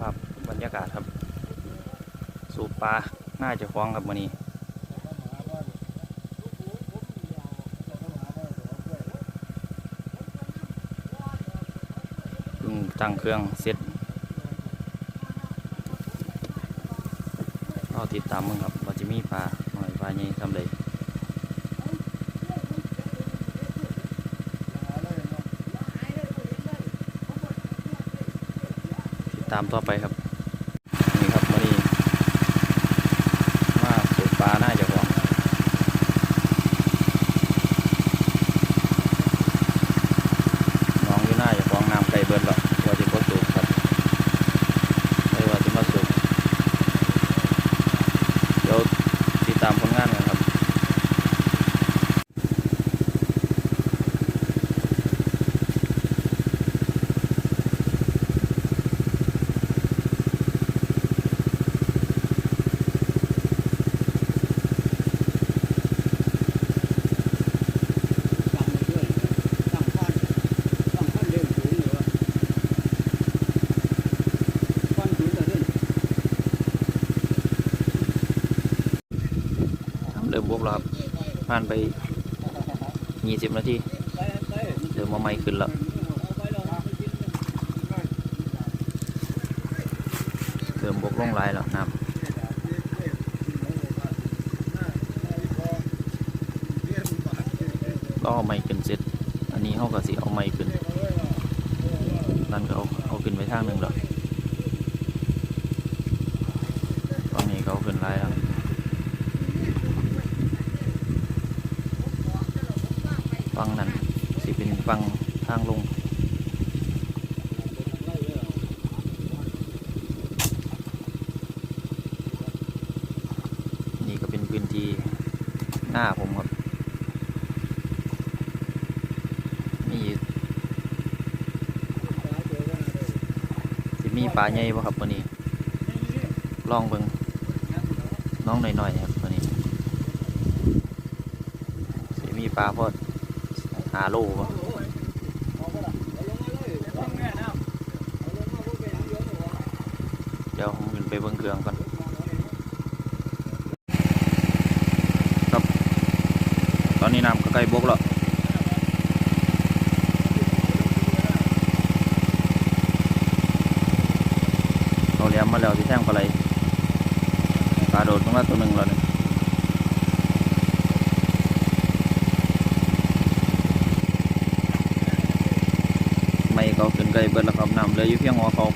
ภาพบรรยากาศครับ สูบปลาน่าจะคล้องครับวันนี้พิ่งตั้งเครื่องเสร็จรอติดตามมึงครับว่าจะมีปลาหน่อยปลาใหญ่ทำเลย ตามต่อไปครับ นี่ครับวันนี้มาสูบปลาหน่าจะคล้องน้องอยู่น่าจะคล้องน้ำไก่เบิดหรอกว่าจะพอสูบครับไม่ว่าจะมาสูบเดี๋ยวติดตามผลงานกันครับ ตั้งไปด้วยตั้งฟันตั้งฟันเร็วสูงอยู่ว่าฟันสูงแต่เด่น เริ่มบวกแล้วครับ ผ่านไปยี่สิบนาทีไปไปเริ่มาไม่ขึ้นแล้วเอาไปลองไปกินเริ่มบกลงหลายแล้วน้ำก็เอาไม่ขึ้นเสร็จ อันนี้เขาก็สิเอาไม่ขึ้น นั่นก็เอาเอาขึ้นไปทางหนึ่งแล้วตอนนี้เขาขึ้นหลายแล้วฟังนั่น สิเป็นฟังทางลง นี่ก็เป็นพื้นที่หน้าผมครับมีสิมีปลาใหญ่ป่ะครับวันนี้ลองเบิงน้องหน่อยๆครับวันนี้สิมีปลาพอดหาโลป่ะ ดี๋ยวผมขึ้นไปเบิ่งเครื่องก่อนครับ ตอนนี้น้ำก็ใกล้บกแล้วเราเลี้ยงมาแล้วที่แท่งปลาไหลปลาโดดลงมาตัวหนึ่งแล้วเนี่ยไม่เขาขึ้นใกล้เบิดแล้วครับน้ำเลืออยู่เพียงหัวเขา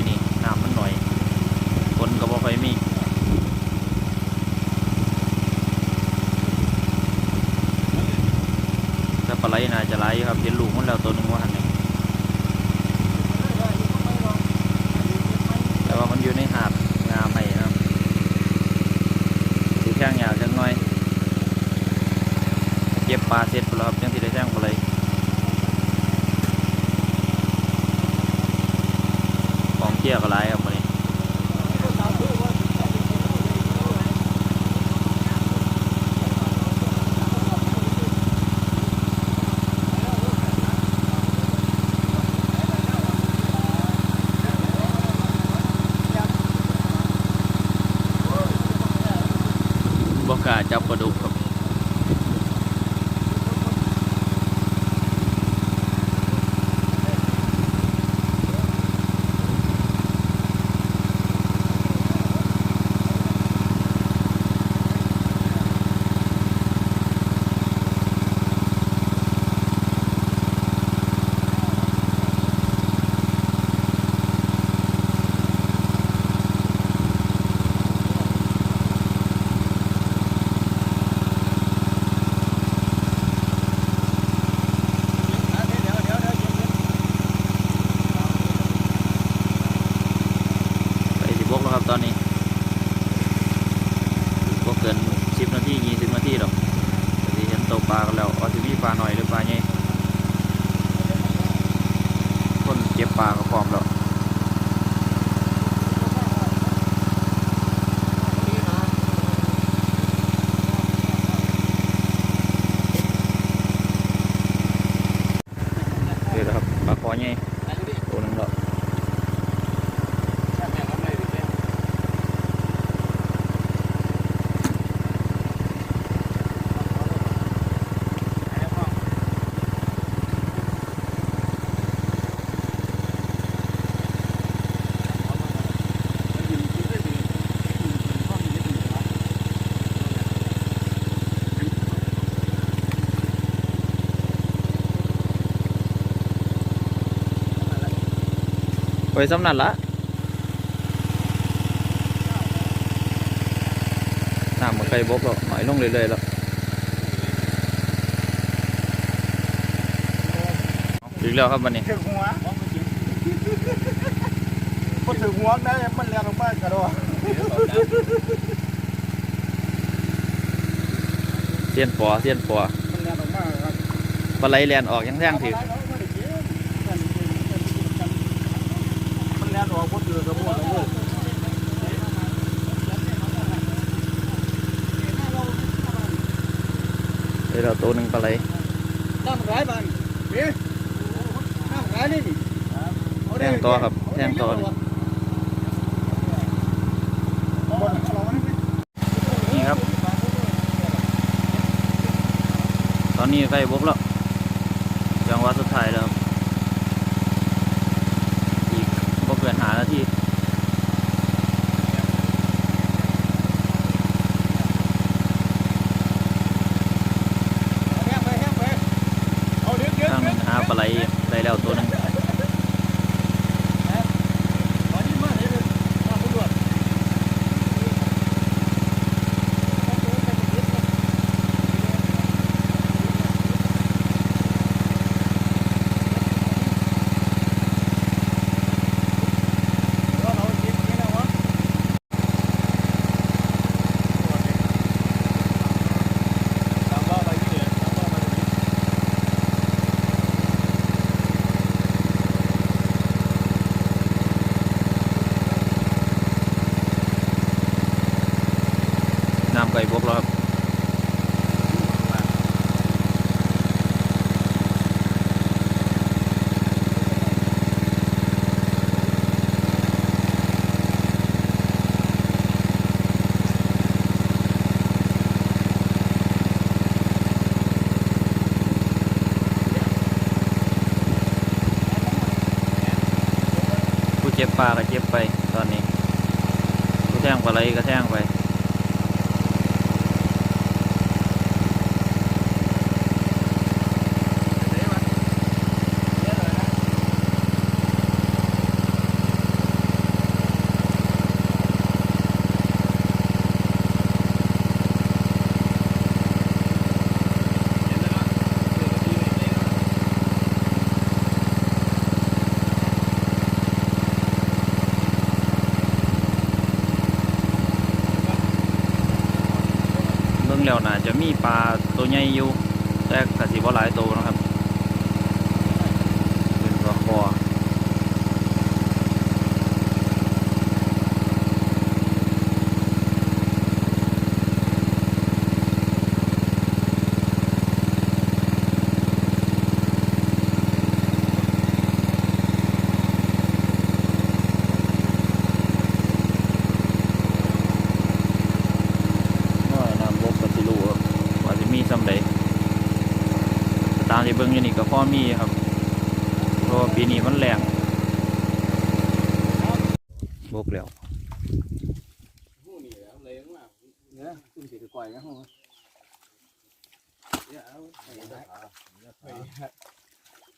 ปีนี้น้ำมันหน่อยฝนก็บ่ค่อยมีแต่ปลาไหลน่าจะไหลายอยู่ครับเห็นลูกมันแล้วตัวหนึงว่าหันนี่แต่ว่ามันอยู่ในหาดงาใหม่นะครับดูแข้งยาวจังหน่อยเก็บปลาเสร็จแล้วครับยังสิได้แท่งปลาไหลของ เที่ยวก็หลายครับวันนี้บกาจับปลาดุกครับไปสิบกแล้วครับตอนนี้บ่เกินสิบนาทียี่สิบนาทีหรอกก็สิเห็นตัวปลากันแล้วเอาสิมีปลาหน่อยหรือปลาใหญ่คนเก็บปลาก็พร้อมแล้ว เดี๋ยวนะครับปลาคอใหญ่ตัวหนึงแล้ว ไปสำนันละน้ำมันไกลบกแล้วหน่อยลงเรื่อยๆแล้วอีกแล้วครับวันนี้ถึงหัวพอถึงหัวได้มันเรียกลงมากระโดดเสียนปอเสียนปอมันเรียกลงมากครับปลาไหลแลนออกยังแท่งถือ มัน เรียกออกพอถือกระโดดเลยเดี๋ยวเราตัวหนึ่งปลาไหลตั้งร้ายบ้านเอ๊ะตั้งร้ายนี่นี่แทงต่อครับแทงต่อเลยนี่ครับ ตอนนี้ใกล้บกแล้วจังหวะสุดท้ายแล้วครับอีกบ่เกินหานาที เอาเดือดเดือด ทางหาปลาไหลได้แล้วตัวหนึง ตอนนี้มาเห็นเลยมาตำรวจ น้ำไก่บกแล้วครับผู้เจ็บปลาก็เจ็บไปตอนนี้ ไปอะไรก็ช่างไป เบิ่งแล้วน่าจะมีป ลาตัวใหญ่อยู่ แต่กสิบ่หลายตัวนะครับ เป็นปลาคอน้อยน้ำบกก็สิรู้ครับว่าสิมีซำใดแต่ตามที่เบิ่ง อยู่นี่ก็พอมีครับเพราะว่าปีนี้มันแรงบกแล้วเนี่ยคุณสิไปก่อยนะฮะ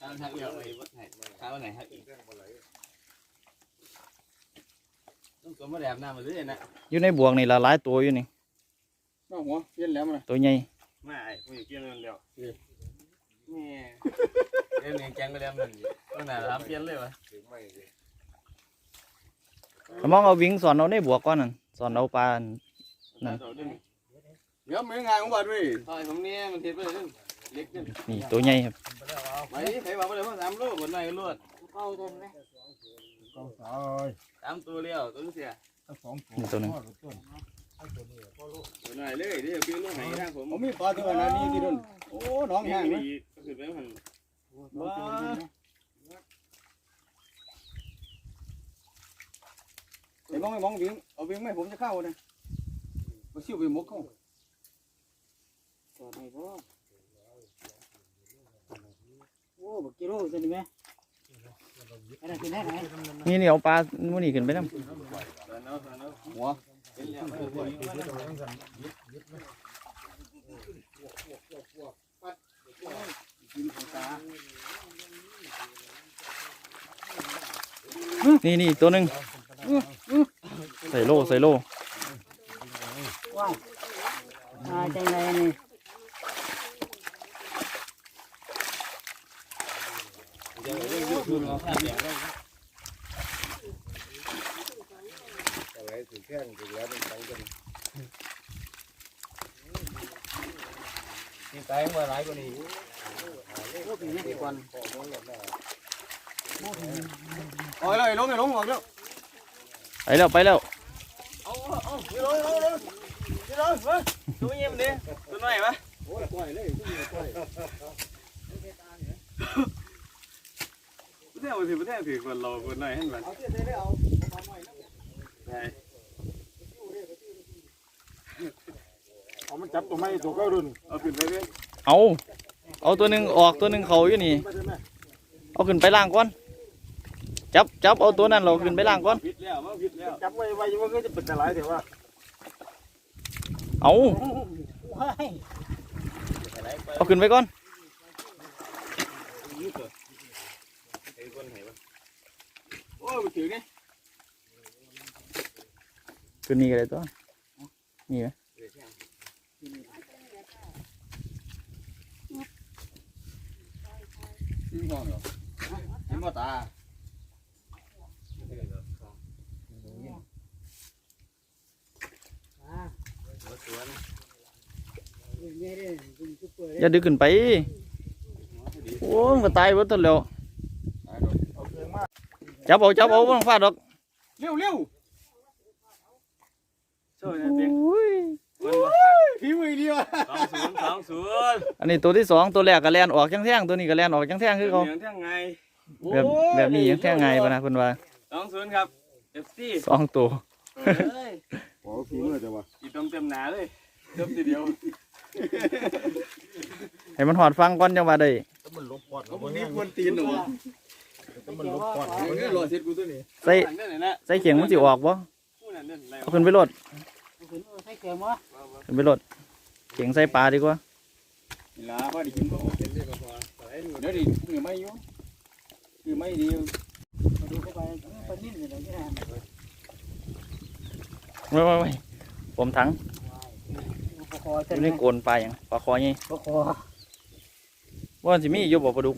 ทางทางเดียวไปวัดไหนทางวันไหนฮะต้องสวมมาแดบน้ำมาเรื่อยนะอยู่ในบวกนี่ละหลายตัวอยู่นี่น้องหัวเพี้ยนแล้วมันตัวใหญ่ไม่ไอ้ผู้หญิงเกี่ยวเงินเร็ว แม่เล่นเองแกงก็เล่นมันก็น่าทำเพี้ยนเลยวะถ้ามองเอาวิ่งสอนเอาในบวกก่อนนั่นสอนเอาปลาอันนั่นเดี๋ยวมืองานของบัดเว้ยถอยผมเนี่ยมันเทียบไปเลยเล็กขึ้นนี่ตัวใหญ่ครับไปใครบอกว่าเดี๋ยวพ่อสามลูกบนไหนรวดเข้าทนไหมเข้าสายสามตัวเลี้ยวตัวเสียสองนี่ตัวหนึงบนไหนเลยเดี๋ยวคือลูกไหนทางผมผมมีปลาตัวนั้นนี่ที่นู่นโอ้น้องแห้งมีนะ ก็คือไปมันไอ้มองไอ้มองวิ่งเอาวิ่งไม่ผมจะเข้านะมาซิ่วไปมกเข้าต่อไปพ่อโอ้บักกิโลสิไหมอะไรกินได้ไหนนี่นี่เอาปลามื้อนี้ขึ้นไปนำตอ นนั้นตอนนั้นหัวเป็นแล้วกินของตานี่นี่ตัวหนึงใส่โลใส่โลว้าวมาจังไรนี่นี่ตายมาหลายกว่านี้ โอ้ปีนี้ดีกว่าโอ้ยเลยลงเลยลงออกแล้วไปแล้วไปแล้วเอาเอาไปเลยเอาเลยไปเลยมาตัวเงี้ยมันดิตัวไหนวะโอ้ยปล่อยเลยเดี๋ยวสิประเทศถือคนเราคนไหนให้มันเอาเสื้อได้เอาเอาหน่อยนะได้เอามันจับตัวไม้ตัวเก้ารุ่นเอาขึ้นไปเลยเอา เอาตัวหนึ่งออกตัวหนึ่งเขาอยู่นี่ไปได้ไหมเอาขึ้นไปล่างก่อน จับจับเอาตัวนั้นเราขึ้นไปล่างก่อนพิษแล้วมาพิษแล้วจับไว้ไว้ว่าก็จะเป็นอะไรแต่ว่าเอาเอาขึ้นไปก่อนไอ้คนไหนวะโอ้ยมันถือนี่ขึ้นนี่ก็ได้ตัวนี่ไหมยิงมองเหรอยิงมาตาอย่าดึงขึ้นไปโอ้ยมันก็ตายหม ดตัวแล้วเอาเครื่องมาจับเอาจับเอาบ่ ต้องฟาดดอกเร็วเร็วช่วยนะเพียงโอ้ยพี่มือเดียวสองศูนย์สองศูนย์อันนี้ตัวที่สองตัวแรกก็แลนออกจังแท่งตัวนี้ก็แลนออกจังแท่งคือเขาเหลืองทั้งไงแบบแบบนี้จังแท่งไงปะนะคุณว่าสองศูนย์ครับเอฟซีสองตัวเฮ้ยโอ้ฝีมือแต่ว่าอีตรงเต็มหนาเลยเต็มทีเดียวให้มันหอดฟังก่อนจังว่าได้มันลบปอดเอาพวกนี้ควรตีนเหรอวะมันลบปอดเอาเงี้ยรอเสร็จกูตัวนี้ใส่นั่นนั่นนะใส่เขียงมันสิออกบ่ผู้นั้นนั่นอะไรเอาขึ้นไปโลดใส่ เกลือมั้ขึ้นไปโลดเขียงใส่ปลาดีกว่านี่ล่ะพอดีกินบ่เต็มที่ก็พอไปหมดเดี๋ยวดิคือไม่อยู่คือไม่ดีมาดูเข้าไปปลานิ่มอยู่ไหนที่นั่นไม่ไม่ไม่ผมถังปลาคออเส้นยู่ในโกนปลาอย่างปลาคอไงปลาคอว่าสิมีอยู่บ่ปลาดุก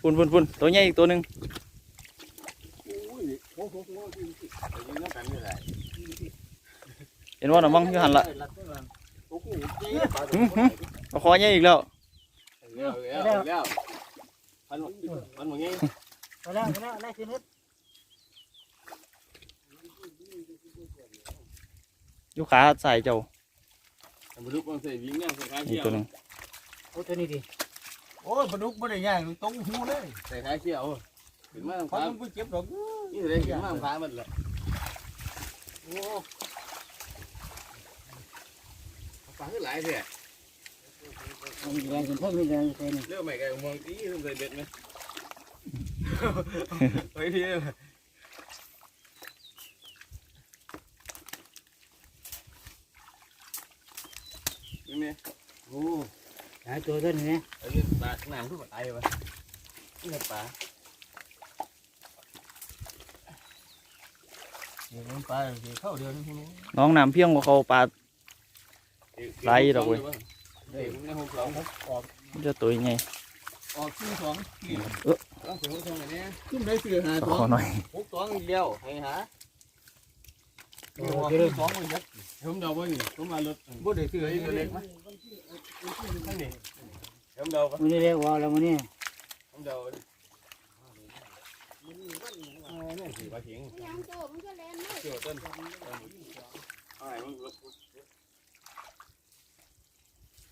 พุ่นพุ่นพุ่นตัวใหญ่อีกตัวหนึ่ง ห็นว่าน้ำมังอยู่หันละหึหึปลาคอใหญ่อีกแล้วเร็วเร็วเร็วมันมันมันไงไปแล้วไปแล้วไล่ทีนิดอยู่ขาใส่เจ้ามันลุกมันใส่วิ่งเนี่ยใส่ขานี่เขี้ยวตัวหนึ่งโอ้ตัวนี้ดิโอ้ยปลาดุกไม่ได้ย่างตรงหูเลยใส่ขาเขี้ยวถึงมาทางเพราะฟ้ามันไปเก็บดอกนี่เลยถึงมาทางฟ้ามันแหละโอ้ฟ้าขึ้นหลายเถอะมีแรงขึ้นเพิ่มมีแรงเส้นเรื่องใหม่กันมองตีต้องใส่เบ็ดไหมไปพี่นี่เนี่ยโอ้ หาตัวตัวนี้เอ้ยปลาหนังทุกปลาตายวะนี่ปลานี่มันปลาเข้าเดียวนี่พวกนี้ น้องน้ำเพียงกว่าเขาปลาไล่ดอกเว้ยเฮ้ยมันหกสองหกออกมันจะตัวใหญ่ออกสี่สองต้อง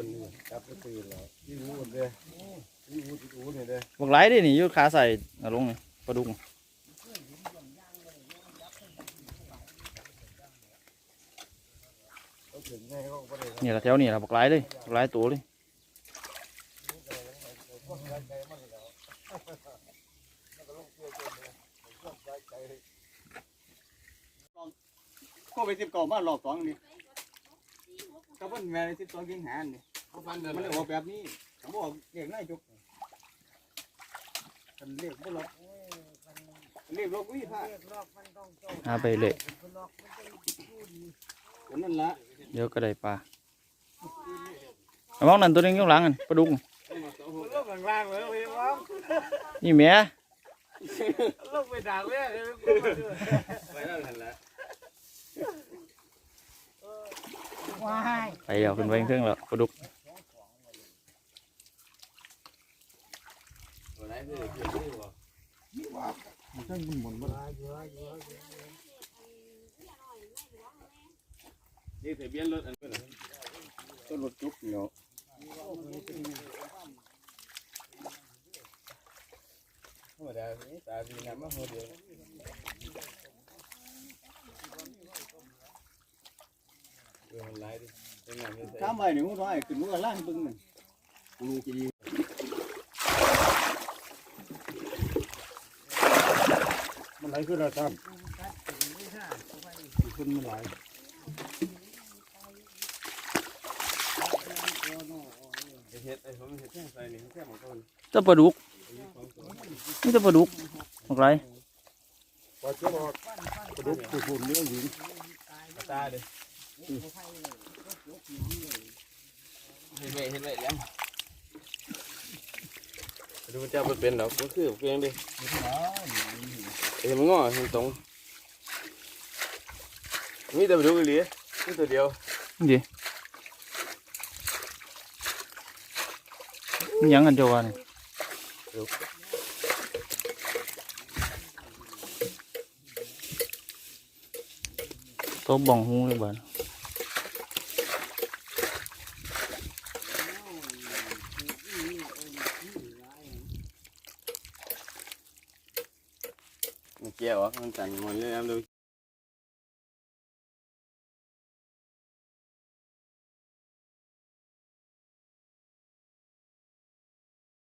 คนนี้จับก็ตื่นแล้วยี่หูดเลยยี่หูยี่หูเนี่ยเลยบักหลายเด้นี่อยู่ขาใส่เอาลงนี่ปลาดุกเขาถึงเขาก็ได้นี่ละแถวนี่ละบักหลายเลยบักหลายตัวเลยก็ไปสิบเก่ามารอบสองนี่ก็เพิ่นแม่สิบสองกิงหานนี่ เขาฟันเดินมันเลเลยยออกแบบนี้ผมบอกเรียกง่ายจุกมันเรียกบ่หรอกเรียกลอกวิ่งผ่าหาไปเลยคนนั้นละเดี๋ยวก็ได้ปลาเอามองนั่นตัวหนึงอยู่ข้างหลังอันปลาดุกลบล่างๆเลยพี่ว่านี่แหม่ลงไปดักเลยไปนั่นแหละว้ายไปเอาขึ้นไปเครื่องแล้วปลาดุก อะไรคือคือคือบ่ มั นใช่มันหมุนมันนี่ทะเบียนรถอันเป็นต้นรถจุกเนาะธรรมดาตาดีน้ำมาหัวเดียวเออมันไหลดิเป็นน้ำไม่ใส่ข้ามไปนี่มึงน้อยขึ้นมึงก็ล่างบึ้งนึงกูรู้กี่ดีมันไหล ขึ้นแล้วจ้ำขึ้นมันไหลเฮ็ดไอ้ผมเฮ็ดแค่ใส่นี่แค่หมดต้นเจ้าปลาดุกนี่เจ้าปลาดุกบอกไรพอเจ้าบอกกระดูกคือฝุ่นเนื้อหญิงตาดิเฮ็ดไว้เฮ็ดไว้แล้วดูมันจะเป็นดอกก็คือเพียงดิ เอ้ยมันงอตรงมีแต่ดูอีหลีมีตัวเดียวนี่ดิมันหยังกันเจ้าวะนี่ตัวบ่องหูเลยบ้าน เกี่ยวอะ มันตันมันเลยครับดู